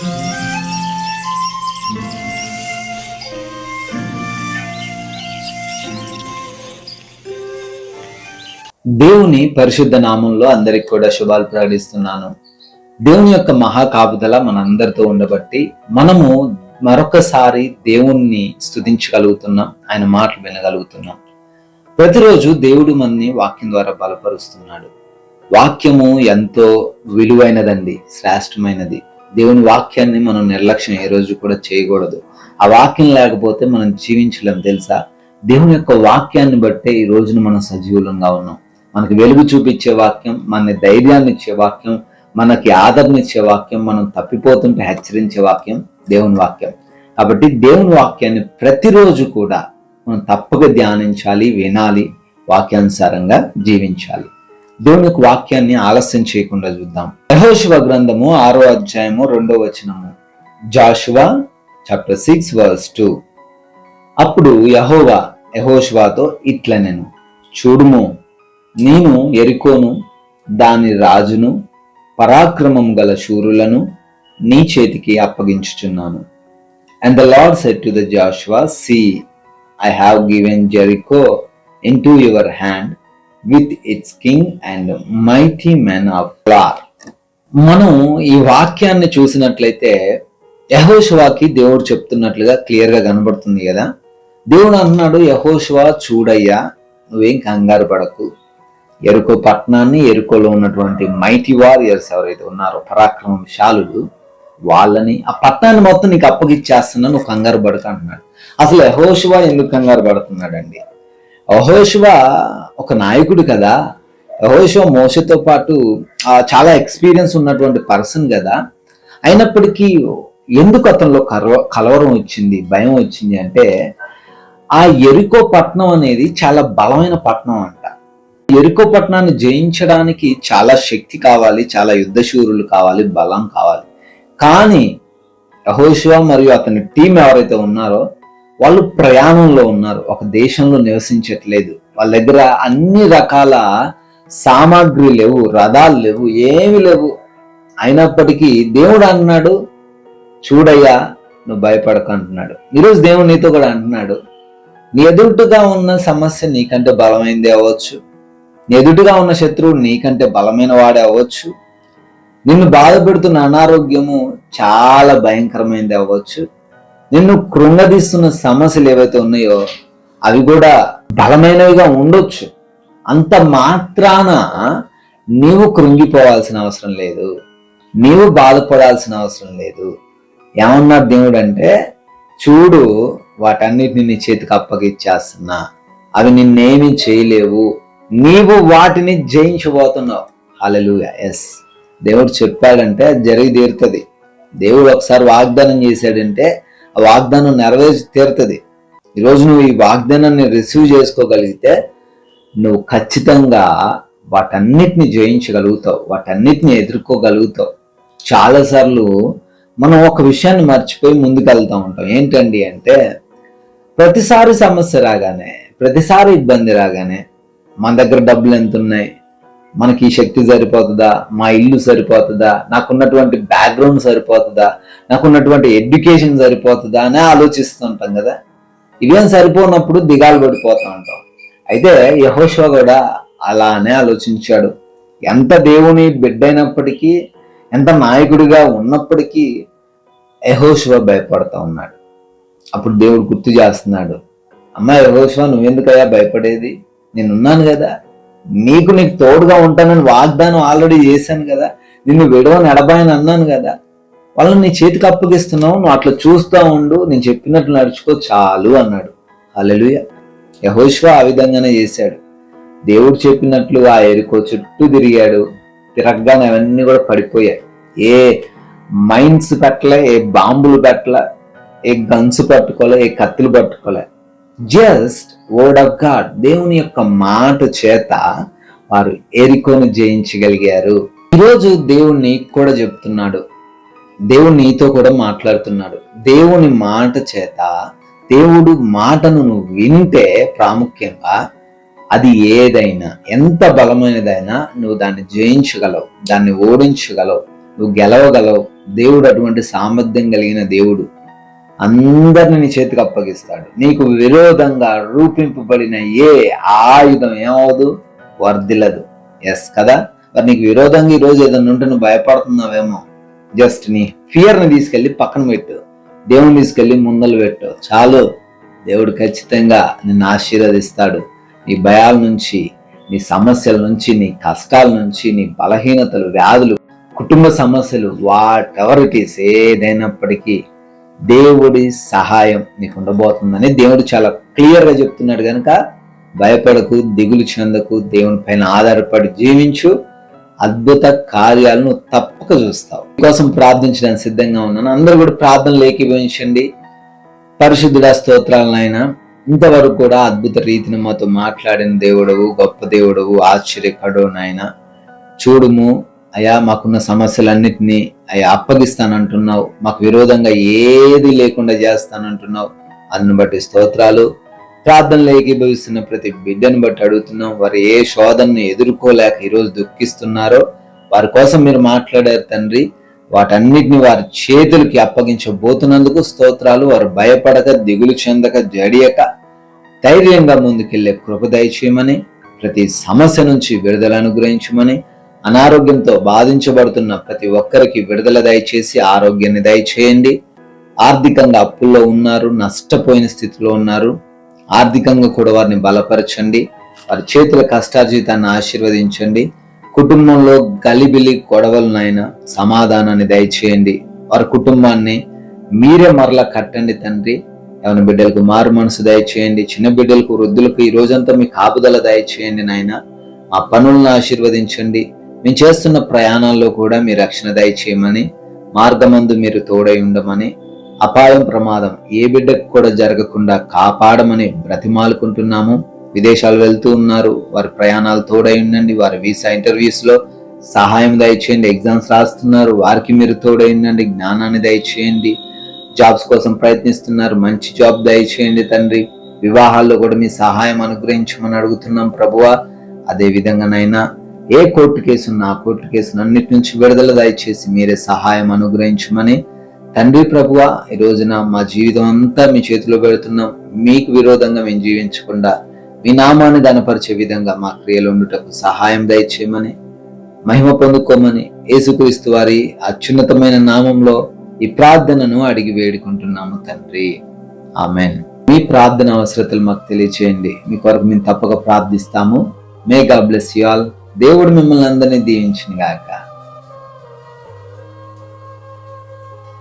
దేవుని పరిశుద్ధ నామంలో అందరికి కూడా శుభాలు ప్రకటిస్తున్నాను. దేవుని యొక్క మహాకాపుదల మనందరితో ఉండబట్టి మనము మరొకసారి దేవుణ్ణి స్థుతించగలుగుతున్నాం ఆయన మాటలు వినగలుగుతున్నాం. ప్రతిరోజు దేవుడు మనని వాక్యం ద్వారా బలపరుస్తున్నాడు. వాక్యము ఎంతో విలువైనదండి శ్రేష్టమైనది. దేవుని వాక్యాన్ని మనం నిర్లక్ష్యం ఏ రోజు కూడా చేయకూడదు. ఆ వాక్యం లేకపోతే మనం జీవించలేం తెలుసా? దేవుని యొక్క వాక్యాన్ని బట్టే ఈ రోజున మనం సజీవులంగా ఉన్నాం. మనకి వెలుగు చూపించే వాక్యం మన ధైర్యాన్ని ఇచ్చే వాక్యం మనకి ఆదరణనిచ్చే వాక్యం మనం తప్పిపోతుంటే హెచ్చరించే వాక్యం దేవుని వాక్యం. కాబట్టి దేవుని వాక్యాన్ని ప్రతిరోజు కూడా మనం తప్పక ధ్యానించాలి వినాలి వాక్యానుసారంగా జీవించాలి. దేవుని యొక్క వాక్యాన్ని ఆలస్యం చేయకుండా చూద్దాం. యహోశివ గ్రంథము ఆరో అధ్యాయము రెండో వచనము. Joshua chapter six verse two అప్పుడు యహోవా యహోశివాతో ఇట్ల నేను చూడుము నేను ఎరికోను దాని రాజును పరాక్రమం గల శూరులను నీ చేతికి అప్పగించుచున్నాను. And the Lord said to the Joshua see I have given Jericho into your hand with its king and mighty men of valour మనం ఈ వాక్యాన్ని చూసినట్లయితే యహోశివాకి దేవుడు చెప్తున్నట్లుగా క్లియర్గా కనబడుతుంది కదా? దేవుడు అంటున్నాడు యహోశివా చూడయ్యా నువ్వేం కంగారు పడకు. ఎరుకో పట్టణాన్ని ఎరుకోలో ఉన్నటువంటి మైటీ వారియర్స్ ఎవరైతే ఉన్నారో పరాక్రమశాలులు వాళ్ళని ఆ పట్టణాన్ని మొత్తం నీకు అప్పగిచ్చేస్తున్నా నువ్వు కంగారు పడక అంటున్నాడు. అసలు యహోశివా ఎందుకు కంగారు పడుతున్నాడండి? యహోశివ ఒక నాయకుడు కదా యహోషో మోసతో పాటు చాలా ఎక్స్పీరియన్స్ ఉన్నటువంటి పర్సన్ కదా. అయినప్పటికీ ఎందుకు అతనిలో కలవ కలవరం వచ్చింది భయం వచ్చింది అంటే ఆ ఎరుకో పట్నం అనేది చాలా బలమైన పట్నం అంట. ఎరుకో పట్నాన్ని జయించడానికి చాలా శక్తి కావాలి చాలా యుద్ధశూరులు కావాలి బలం కావాలి. కానీ యహోశివ మరియు అతని టీం ఎవరైతే ఉన్నారో వాళ్ళు ప్రయాణంలో ఉన్నారు ఒక దేశంలో నివసించట్లేదు. వాళ్ళ దగ్గర అన్ని రకాల సామాగ్రి లేవు రథాలు లేవు ఏమి లేవు. అయినప్పటికీ దేవుడు అన్నాడు చూడయ్యా నువ్వు భయపడక అంటున్నాడు. ఈరోజు దేవుడు నీతో కూడా అంటున్నాడు నీ ఎదుటిగా ఉన్న సమస్య నీకంటే బలమైనది అవ్వచ్చు. నీ ఎదుటిగా ఉన్న శత్రువు నీకంటే బలమైన వాడే అవ్వచ్చు. నిన్ను బాధపెడుతున్న అనారోగ్యము చాలా భయంకరమైనది అవ్వచ్చు. నిన్ను కృంగదీస్తున్న సమస్యలు ఏవైతే ఉన్నాయో అవి కూడా బలమైనవిగా ఉండొచ్చు. అంత మాత్రాన నీవు కృంగిపోవాల్సిన అవసరం లేదు. నీవు బాధపడాల్సిన అవసరం లేదు. ఏమన్నా దేవుడు అంటే చూడు వాటన్నిటిని నీ చేతికి అప్పగిచ్చేస్తున్నా అవి నిన్నేమి చేయలేవు. నీవు వాటిని జయించబోతున్నావు. హల్లెలూయా. ఎస్ దేవుడు చెప్పాడంటే జరిగి తీరుతుంది. దేవుడు ఒకసారి వాగ్దానం చేశాడంటే ఆ వాగ్దానం నెరవేర్చి తీరుతుంది. ఈరోజు నువ్వు ఈ వాగ్దానాన్ని రిసీవ్ చేసుకోగలిగితే నువ్వు ఖచ్చితంగా వాటన్నిటిని జయించగలుగుతావు వాటన్నిటిని ఎదుర్కోగలుగుతావు. చాలాసార్లు మనం ఒక విషయాన్ని మర్చిపోయి ముందుకెళ్తూ ఉంటాం. ఏంటండి అంటే ప్రతిసారి సమస్య రాగానే ప్రతిసారి ఇబ్బంది రాగానే మన దగ్గర డబ్బులు ఎంత ఉన్నాయి మనకి ఈ శక్తి సరిపోతుందా మా ఇల్లు సరిపోతుందా నాకున్నటువంటి బ్యాక్గ్రౌండ్ సరిపోతుందా నాకున్నటువంటి ఎడ్యుకేషన్ సరిపోతుందా అని ఆలోచిస్తుంటాం కదా. ఇవేం సరిపోనప్పుడు దిగాలు పడిపోతా ఉంటాం. అయితే యహోశివ కూడా అలానే ఆలోచించాడు. ఎంత దేవుని బిడ్డైనప్పటికీ ఎంత నాయకుడిగా ఉన్నప్పటికీ యహోశివ భయపడతా ఉన్నాడు. అప్పుడు దేవుడు గుర్తు చేస్తున్నాడు. అమ్మా యహోశివ నువ్వెందుకయ్యా భయపడేది? నేనున్నాను కదా. నీకు నీకు తోడుగా ఉంటానని వాగ్దానం ఆల్రెడీ చేశాను కదా. నిన్ను విడవని ఎడబాయని అన్నాను కదా. వాళ్ళని నీ చేతికి అప్పగిస్తున్నావు నువ్వు అట్లా చూస్తూ ఉండు నేను చెప్పినట్లు నడుచుకో చాలు అన్నాడు. అలలుయ యహోష్వ ఆ విధంగానే చేశాడు. దేవుడు చెప్పినట్లు ఆ ఎరుకో చుట్టూ తిరిగాడు. తిరగగానే అవన్నీ కూడా పడిపోయాయి. ఏ మైన్స్ పెట్టలే ఏ బాంబులు పెట్టలే ఏ గన్స్ పట్టుకోలే ఏ కత్తులు పట్టుకోలే. Just word of God. దేవుని యొక్క మాట చేత వారు ఎరికొని జయించగలిగారు. ఈరోజు దేవుణ్ణి కూడా చెప్తున్నాడు. దేవుడు నీతో కూడా మాట్లాడుతున్నాడు. దేవుని మాట చేత దేవుడు మాటను నువ్వు వింటే ప్రాముఖ్యంగా అది ఏదైనా ఎంత బలమైనదైనా నువ్వు దాన్ని జయించగలవు దాన్ని ఓడించగలవు నువ్వు గెలవగలవు. దేవుడు అటువంటి సామర్థ్యం కలిగిన దేవుడు అందరిని నీ చేతికి అప్పగిస్తాడు. నీకు విరోధంగా రూపింపబడిన ఏ ఆయుధం ఏమవదు వర్ధిల్లదు. ఎస్ కదా? మరి నీకు విరోధంగా ఈ రోజు ఏదైనా ఉంటే నువ్వు భయపడుతున్నావేమో? జస్ట్ నీ ఫియర్ని తీసుకెళ్ళి పక్కన పెట్టు. దేవుని తీసుకెళ్ళి ముందలు పెట్టు. చాలు. దేవుడు ఖచ్చితంగా నిన్ను ఆశీర్వదిస్తాడు. నీ భయాల నుంచి నీ సమస్యల నుంచి నీ కష్టాల నుంచి నీ బలహీనతలు వ్యాధులు కుటుంబ సమస్యలు వాట్ ఎవర్ ఇట్ ఈస్ ఏదైనప్పటికీ దేవుడి సహాయం నీకు ఉండబోతుందని దేవుడు చాలా క్లియర్గా చెప్తున్నాడు కనుక భయపడకు దిగులు చెందకు దేవుని పైన ఆధారపడి జీవించు. అద్భుత కార్యాలను తప్పక చూస్తావు. కోసం ప్రార్థించడానికి సిద్ధంగా ఉన్నాను. అందరూ కూడా ప్రార్థనలు ఏకీభవించండి పరిశుద్ధుడ స్తోత్రాలనైనా ఇంతవరకు కూడా అద్భుత రీతిని మాతో మాట్లాడిన దేవుడవు గొప్ప దేవుడవు ఆశ్చర్యకడు నాయన. చూడుము అయా మాకున్న సమస్యలన్నిటినీ అయ్యా అప్పగిస్తానంటున్నావు. మాకు విరోధంగా ఏది లేకుండా చేస్తానంటున్నావు. అందుని బట్టి స్తోత్రాలు. ప్రార్థనలో ఏకీభవిస్తున్న ప్రతి బిడ్డను బట్టి అడుగుతున్నాం. వారు ఏ శోధనను ఎదుర్కోలేక ఈరోజు దుఃఖిస్తున్నారో వారి కోసం మీరు మాట్లాడారు తండ్రి. వాటన్నిటిని వారి చేతులకి అప్పగించబోతున్నందుకు స్తోత్రాలు. వారు భయపడక దిగులు చెందక జడియక ధైర్యంగా ముందుకెళ్ళే కృప దయచేయమని ప్రతి సమస్య నుంచి విడుదల అనుగ్రహించమని అనారోగ్యంతో బాధించబడుతున్న ప్రతి ఒక్కరికి విడుదల దయచేసి ఆరోగ్యాన్ని దయచేయండి. ఆర్థికంగా అప్పుల్లో ఉన్నారు నష్టపోయిన స్థితిలో ఉన్నారు. ఆర్థికంగా కూడా వారిని బలపరచండి. వారి చేతుల కష్టార్జితాన్ని ఆశీర్వదించండి. కుటుంబంలో గలిబిలి గొడవలనైనా సమాధానాన్ని దయచేయండి. వారి కుటుంబాన్ని మీరే మరలా కట్టండి తండ్రి. ఎవరి బిడ్డలకు మారు మనసు దయచేయండి. చిన్న బిడ్డలకు వృద్ధులకు ఈ రోజంతా మీ కాపుదల దయచేయండి నాయన. మా పనులను ఆశీర్వదించండి. మేము చేస్తున్న ప్రయాణాల్లో కూడా మీ రక్షణ దయచేయమని మార్గమందు మీరు తోడై ఉండమని అపాయం ప్రమాదం. ఏ బిడ్డకు కూడా జరగకుండా కాపాడమని బ్రతిమాలుకుంటున్నాము. విదేశాలు వెళ్తూ ఉన్నారు. వారి ప్రయాణాలు తోడై ఉండండి. వారి వీసా ఇంటర్వ్యూస్లో సహాయం దయచేయండి. ఎగ్జామ్స్ రాస్తున్నారు. వారికి మీరు తోడై ఉండండి. జ్ఞానాన్ని దయచేయండి. జాబ్స్ కోసం ప్రయత్నిస్తున్నారు. మంచి జాబ్ దయచేయండి తండ్రి. వివాహాల్లో కూడా మీ సహాయం అనుగ్రహించమని అడుగుతున్నాం ప్రభువా. అదే విధంగానైనా ఏ కోర్టు కేసును ఆ కోర్టు కేసును అన్నిటి నుంచి విడుదల దయచేసి మీరే సహాయం అనుగ్రహించమని తండ్రి ప్రభువ ఈ రోజున మా జీవితం అంతా మీ చేతిలో పెడుతున్నాం. మీకు విరోధంగా మేము జీవించకుండా మీ నామాన్ని గనపరిచే విధంగా మా క్రియలు ఉండుటకు సహాయం దయచేయమని మహిమ పొందుకోమని యేసుక్రీస్తు వారి అత్యున్నతమైన నామంలో ఈ ప్రార్థనను అడిగి వేడుకుంటున్నాము తండ్రి. ఆమెన్. మీ ప్రార్థన అవసరతలు మాకు తెలియచేయండి. మీ కొరకు మేము తప్పక ప్రార్థిస్తాము. మే గా బ్లెస్ యు ఆల్ దేవుడు మిమ్మల్ని అందరినీ దీవించిన గాక